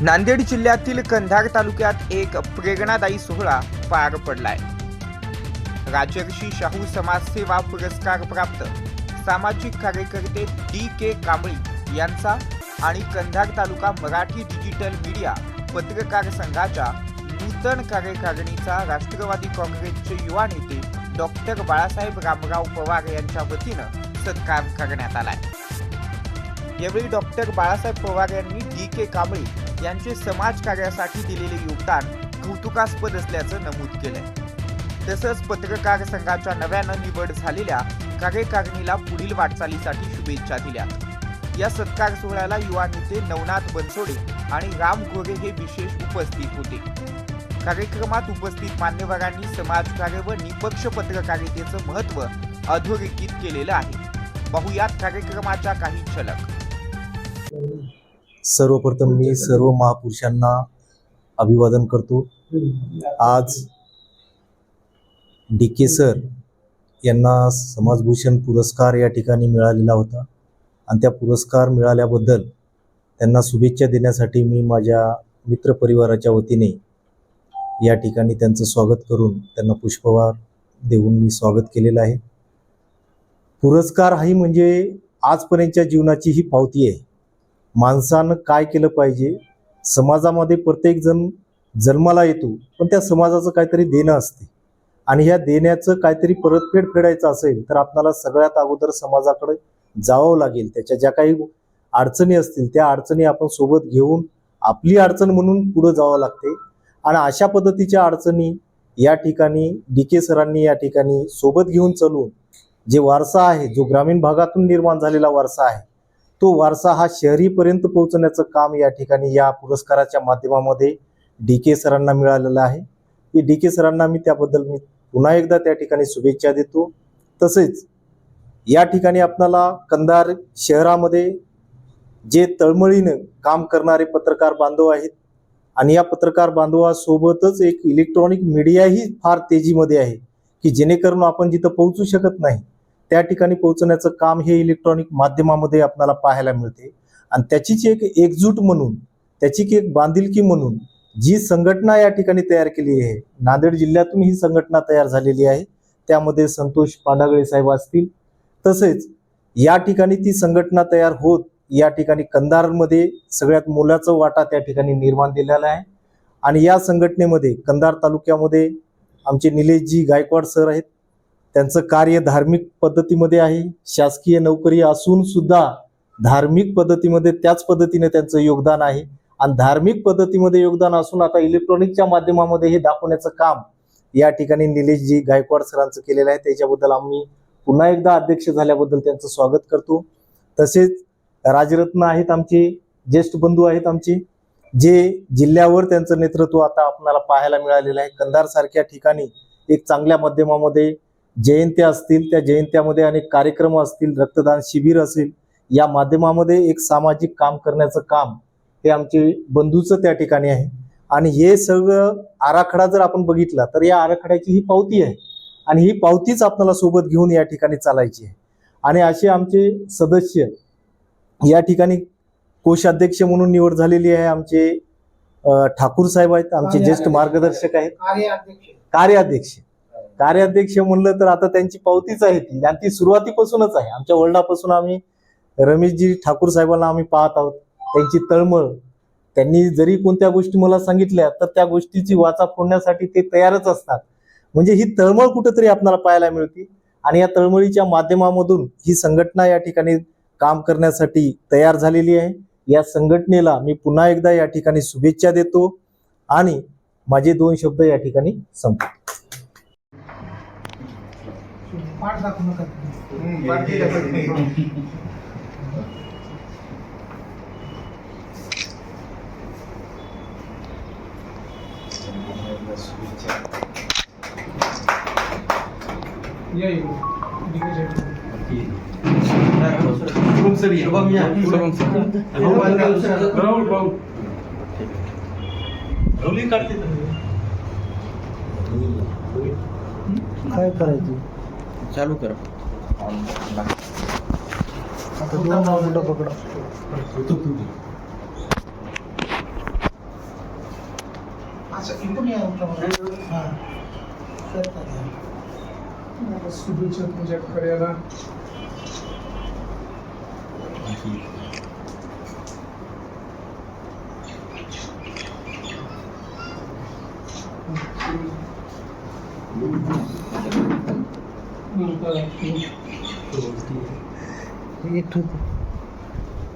नांदेड जिल्ह्यातील कंधार तालुक्यात एक प्रेरणादायी सोहळा पार पडलाय. राजर्षी शाहू समाजसेवा पुरस्कार प्राप्त. सामाजिक कार्यकर्ते डी के कांबळी यांचा आणि कंधार तालुका मराठी डिजिटल मीडिया पत्रकार संघाच्या नूतन कार्यकारिणीचा राष्ट्रवादी काँग्रेसचे युवा नेते डॉक्टर बाळासाहेब रामराव पवार यांच्या वतीनं सत्कार करण्यात आलाय. यावेळी डॉक्टर बाळासाहेब पवार यांनी डी के कांबळे यांचे समाजकार्यासाठी दिलेले योगदान कौतुकास्पद असल्याचं नमूद केलंय. तसंच पत्रकार संघाच्या नव्यानं निवड झालेल्या कार्यकारिणीला पुढील वाटचालीसाठी शुभेच्छा दिल्या. या सत्कार सोहळ्याला युवा नेते नवनाथ बनसोडे आणि राम गोरे हे विशेष उपस्थित होते. कार्यक्रमात उपस्थित मान्यवरांनी समाजकार्य व निपक्ष पत्रकारितेचं महत्त्व अधोरेखित केलेलं आहे. पाहुयात कार्यक्रमाच्या काही झलक. सर्वप्रथम मी सर्व महापुरुषांना अभिवादन करतो. आज डी के सर यांना समाजभूषण पुरस्कार या ठिकाणी मिळालेला होता. आणि त्या पुरस्कार मिळाल्याबद्दल त्यांना शुभेच्छा देण्यासाठी मी माझ्या मित्रपरिवाराच्या वतीने या ठिकाणी त्यांचं स्वागत करून त्यांना पुष्पवार देऊन मी स्वागत केलेलं आहे. पुरस्कार ही म्हणजे आजपर्यंतच्या जीवनाची ही पावती आहे. माणसानं काय केलं पाहिजे? समाजामध्ये प्रत्येक जण जन्माला येतो पण त्या समाजाचं काहीतरी देणं असते. आणि ह्या देण्याचं काहीतरी परतफेड फेडायचं असेल तर आपल्याला सगळ्यात अगोदर समाजाकडे जावं लागेल. त्याच्या ज्या काही अडचणी असतील त्या अडचणी आपण सोबत घेऊन आपली अडचण म्हणून पुढं जावं लागते. आणि अशा पद्धतीच्या अडचणी या ठिकाणी डी के सरांनी या ठिकाणी सोबत घेऊन चालून जे वारसा आहे जो ग्रामीण भागातून निर्माण झालेला वारसा आहे तो वारसा हा शहरीपर्यंत पोहोचण्याचं काम या ठिकाणी या पुरस्काराच्या माध्यमामध्ये डी के सरांना मिळालेलं आहे. की डी के सरांना मी त्याबद्दल मी पुन्हा एकदा त्या ठिकाणी शुभेच्छा देतो. तसेच या ठिकाणी आपणाला कंधार शहरामध्ये जे तळमळीनं काम करणारे पत्रकार बांधव आहेत आणि या पत्रकार बांधवासोबतच एक इलेक्ट्रॉनिक मीडियाही फार तेजीमध्ये आहे की जेणेकरून आपण जिथं पोहोचू शकत नाही त्या ठिकाणी पोहोचण्याचं काम हे इलेक्ट्रॉनिक माध्यमामध्ये आपल्याला पाहायला मिळते. आणि त्याचीच एक एकजूट म्हणून त्याची एक बांधिलकी म्हणून जी संघटना या ठिकाणी तयार केली आहे नांदेड जिल्ह्यातून ही संघटना तयार झालेली आहे. त्यामध्ये संतोष पांडागळे साहेब असतील. तसेच या ठिकाणी ती संघटना तयार होत या ठिकाणी कंधारमध्ये सगळ्यात मोलाचा वाटा त्या ठिकाणी निर्माण दिलेला आहे. आणि या संघटनेमध्ये कंधार तालुक्यामध्ये आमचे निलेशजी गायकवाड सर आहेत. त्यांचं कार्य धार्मिक पद्धतीमध्ये आहे. शासकीय नोकरी असून सुद्धा धार्मिक पद्धतीमध्ये त्याच पद्धतीने त्यांचं योगदान आहे. आणि धार्मिक पद्धतीमध्ये योगदान असून आता इलेक्ट्रॉनिकच्या माध्यमामध्ये हे दाखवण्याचं काम या ठिकाणी निलेशजी गायकवाड सरांचं केलेलं आहे. त्याच्याबद्दल आम्ही पुन्हा एकदा अध्यक्ष झाल्याबद्दल त्यांचं स्वागत करतो. तसेच राजरत्न आहेत आमचे ज्येष्ठ बंधू आहेत आमचे जे जिल्ह्यावर त्यांचं नेतृत्व आता आपणाला पाहायला मिळालेलं आहे. कंधार सारख्या ठिकाणी एक चांगल्या माध्यमामध्ये जयंत्या असतील त्या जयंत्यामध्ये अनेक कार्यक्रम असतील रक्तदान शिबिर असेल या माध्यमामध्ये एक सामाजिक काम करण्याचं काम हे आमचे बंधूचं त्या ठिकाणी आहे. आणि हे सगळं आराखडा जर आपण बघितला तर या आराखड्याची ही पावती आहे. आणि ही पावतीच आपल्याला सोबत घेऊन या ठिकाणी चालायची आहे. आणि असे आमचे सदस्य या ठिकाणी कोषाध्यक्ष म्हणून निवड झालेली आहे आमचे ठाकूर साहेब आहेत आमचे ज्येष्ठ मार्गदर्शक आहेत. कार्याध्यक्ष. कार्याध्यक्ष म्हणलं तर आता त्यांची पावतीच आहे ती. आणि ती सुरुवातीपासूनच आहे. आमच्या वडिलापासून आम्ही रमेशजी ठाकूर साहेबांना आम्ही पाहत आहोत. त्यांची तळमळ. त्यांनी जरी कोणत्या गोष्टी मला सांगितल्या तर त्या गोष्टीची वाचा फोडण्यासाठी ते तयारच असतात. म्हणजे ही तळमळ कुठंतरी आपल्याला पाहायला मिळते. आणि या तळमळीच्या माध्यमामधून ही संघटना या ठिकाणी काम करण्यासाठी तयार झालेली आहे. या संघटनेला मी पुन्हा एकदा या ठिकाणी शुभेच्छा देतो. आणि माझे दोन शब्द या ठिकाणी संपतो काय करायचं चालू कर आता दोन मिनिटं पकडा असं इकडून या. हां करतात आता शुभेच्छा तुझ्या कार्याला एक